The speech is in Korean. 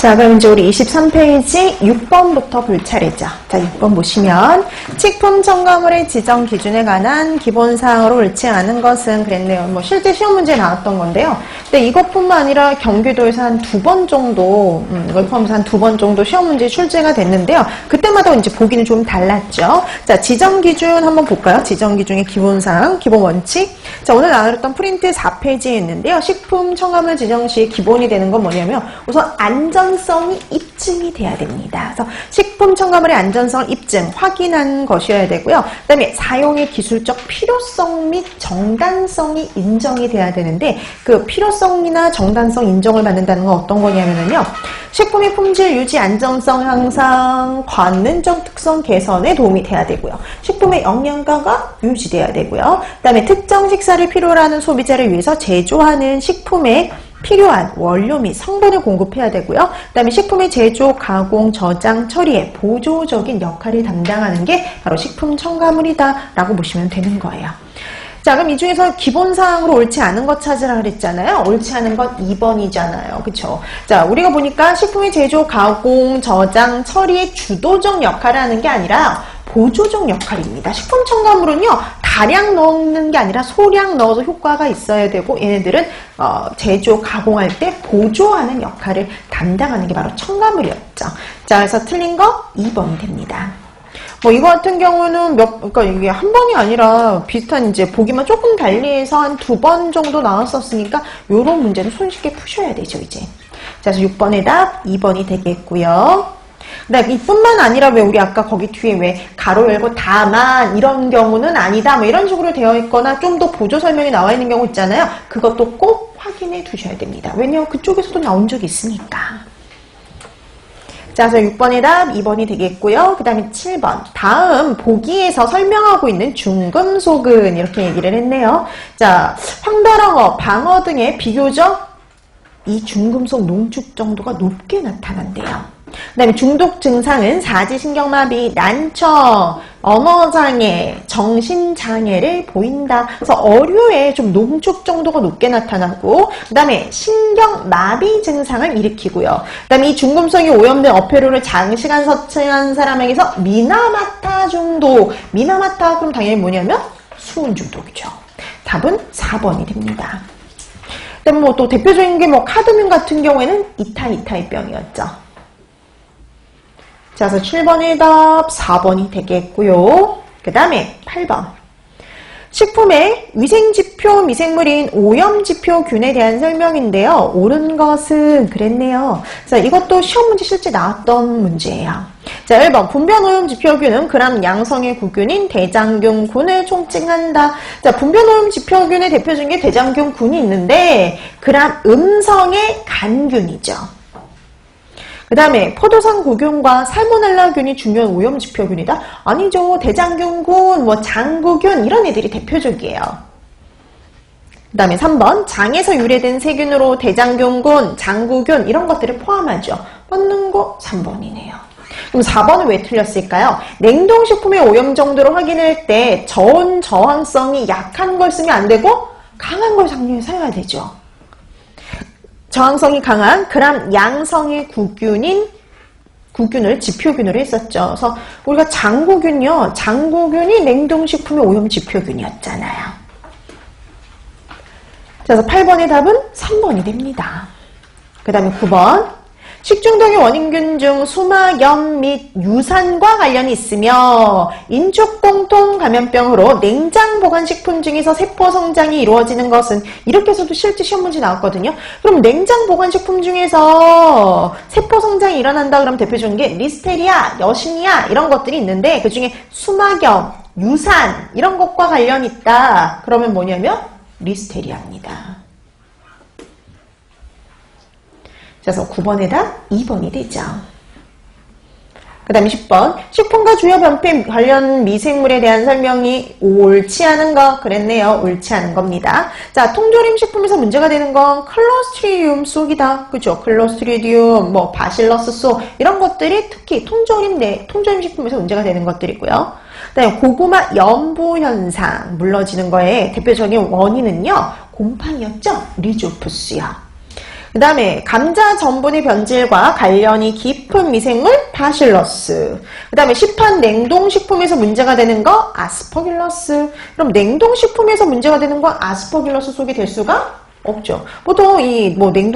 자, 그럼 이제 우리 23페이지 6번부터 볼 차례죠. 자, 6번 보시면 식품 첨가물의 지정 기준에 관한 기본 사항으로 옳지 않은 것은 그랬네요. 뭐 실제 시험 문제에 나왔던 건데요. 근데 이것뿐만 아니라 경기도에서 한 두 번 정도, 음, 이걸 포함해서 한 두 번 정도 시험 문제 출제가 됐는데요. 그때마다 이제 보기는 좀 달랐죠. 자, 지정 기준 한번 볼까요? 지정 기준의 기본 사항, 기본 원칙. 자, 오늘 나눴던 프린트 4페이지에 있는데요. 식품 첨가물 지정 시 기본이 되는 건 뭐냐면 우선 안전 성이 입증이 돼야 됩니다. 그래서 식품 첨가물의 안전성을 입증, 확인한 것이어야 되고요. 그다음에 사용의 기술적 필요성 및 정당성이 인정이 돼야 되는데 그 필요성이나 정당성 인정을 받는다는 건 어떤 거냐면요. 식품의 품질 유지 안정성 향상, 관능적 특성 개선에 도움이 돼야 되고요. 식품의 영양가가 유지돼야 되고요. 그다음에 특정 식사를 필요로 하는 소비자를 위해서 제조하는 식품의 필요한 원료 및 성분을 공급해야 되고요. 그 다음에 식품의 제조, 가공, 저장, 처리에 보조적인 역할을 담당하는 게 바로 식품 첨가물이다라고 보시면 되는 거예요. 자, 그럼 이 중에서 기본사항으로 옳지 않은 것 찾으라 그랬잖아요. 옳지 않은 건 2번이잖아요. 그쵸? 자, 우리가 보니까 식품의 제조, 가공, 저장, 처리의 주도적 역할을 하는 게 아니라 보조적 역할입니다. 식품 첨가물은요, 다량 넣는 게 아니라 소량 넣어서 효과가 있어야 되고, 얘네들은 어, 제조, 가공할 때 보조하는 역할을 담당하는 게 바로 첨가물이었죠. 자, 그래서 틀린 거 2번이 됩니다. 뭐 이거 같은 경우는 몇, 그러니까 이게 한 번이 아니라 비슷한 이제 보기만 조금 달리해서 한 두 번 정도 나왔었으니까 요런 문제는 손쉽게 푸셔야 되죠, 이제. 자, 그래서 6번의 답 2번이 되겠고요. 네, 이뿐만 아니라 왜 우리 아까 거기 뒤에 왜 가로 열고 다만 이런 경우는 아니다 뭐 이런 식으로 되어 있거나 좀 더 보조 설명이 나와 있는 경우 있잖아요. 그것도 꼭 확인해 두셔야 됩니다. 왜냐면 그쪽에서도 나온 적이 있으니까. 자, 그래서 6번의 답 2번이 되겠고요. 그 다음에 7번. 다음 보기에서 설명하고 있는 중금속은 이렇게 얘기를 했네요. 자, 황달황어, 방어 등의 비교적 이 중금속 농축 정도가 높게 나타난대요. 그 다음에 중독 증상은 사지신경마비, 난청, 언어장애, 정신장애를 보인다. 그래서 어류에 좀 농축 정도가 높게 나타나고 그 다음에 신경마비 증상을 일으키고요. 그 다음에 이 중금속이 오염된 어패류를 장시간 섭취한 사람에게서 미나마타 중독. 미나마타 그럼 당연히 뭐냐면 수은 중독이죠. 답은 4번이 됩니다. 그다음에 뭐또 대표적인 게 뭐 카드뮴 같은 경우에는 이타 이타이 병이었죠. 자, 그래서 7번의 답 4번이 되겠고요. 그 다음에 8번. 식품의 위생지표 미생물인 오염지표균에 대한 설명인데요. 옳은 것은 그랬네요. 자, 이것도 시험 문제 실제 나왔던 문제예요. 자, 1번. 분변 오염 지표균은 그람 양성의 구균인 대장균군을 총칭한다. 자, 분변 오염 지표균의 대표적인 게 대장균군이 있는데 그람 음성의 간균이죠. 그 다음에 포도상 구균과 살모넬라균이 중요한 오염 지표균이다? 아니죠. 대장균군, 뭐 장구균 이런 애들이 대표적이에요. 그 다음에 3번 장에서 유래된 세균으로 대장균군, 장구균 이런 것들을 포함하죠. 맞는 거 3번이네요. 그럼 4번은 왜 틀렸을까요? 냉동식품의 오염 정도를 확인할 때 저온 저항성이 약한 걸 쓰면 안 되고 강한 걸 장류에 사용해야 되죠. 저항성이 강한 그람 양성의 구균인 구균을 지표균으로 했었죠. 그래서 우리가 장구균요. 장구균이 냉동식품의 오염 지표균이었잖아요. 그래서 8번의 답은 3번이 됩니다. 그 다음에 9번. 식중독의 원인균 중 수막염 및 유산과 관련이 있으며 인축공통 감염병으로 냉장 보관 식품 중에서 세포 성장이 이루어지는 것은 이렇게 해서도 실제 시험 문제 나왔거든요. 그럼 냉장 보관 식품 중에서 세포 성장이 일어난다 그러면 대표적인 게 리스테리아, 여시니아 이런 것들이 있는데 그 중에 수막염, 유산 이런 것과 관련이 있다. 그러면 뭐냐면 리스테리아입니다. 그래서 9번에 답 2번이 되죠. 그 다음에 10번 식품과 주요 변폐 관련 미생물에 대한 설명이 옳지 않은 거 그랬네요. 옳지 않은 겁니다. 자 통조림 식품에서 문제가 되는 건 클로스트리디움 속이다. 그죠? 클로스트리디움, 뭐 바실러스 속 이런 것들이 특히 통조림 내 통조림 식품에서 문제가 되는 것들이고요. 그다음에 고구마 연부 현상 물러지는 거에 대표적인 원인은요 곰팡이였죠. 리조푸스요. 그 다음에 감자 전분의 변질과 관련이 깊은 미생물 바실러스. 그 다음에 시판 냉동식품에서 문제가 되는 거 아스퍼길러스. 그럼 냉동식품에서 문제가 되는 거 아스퍼길러스 속이 될 수가 없죠. 보통 이 뭐 냉동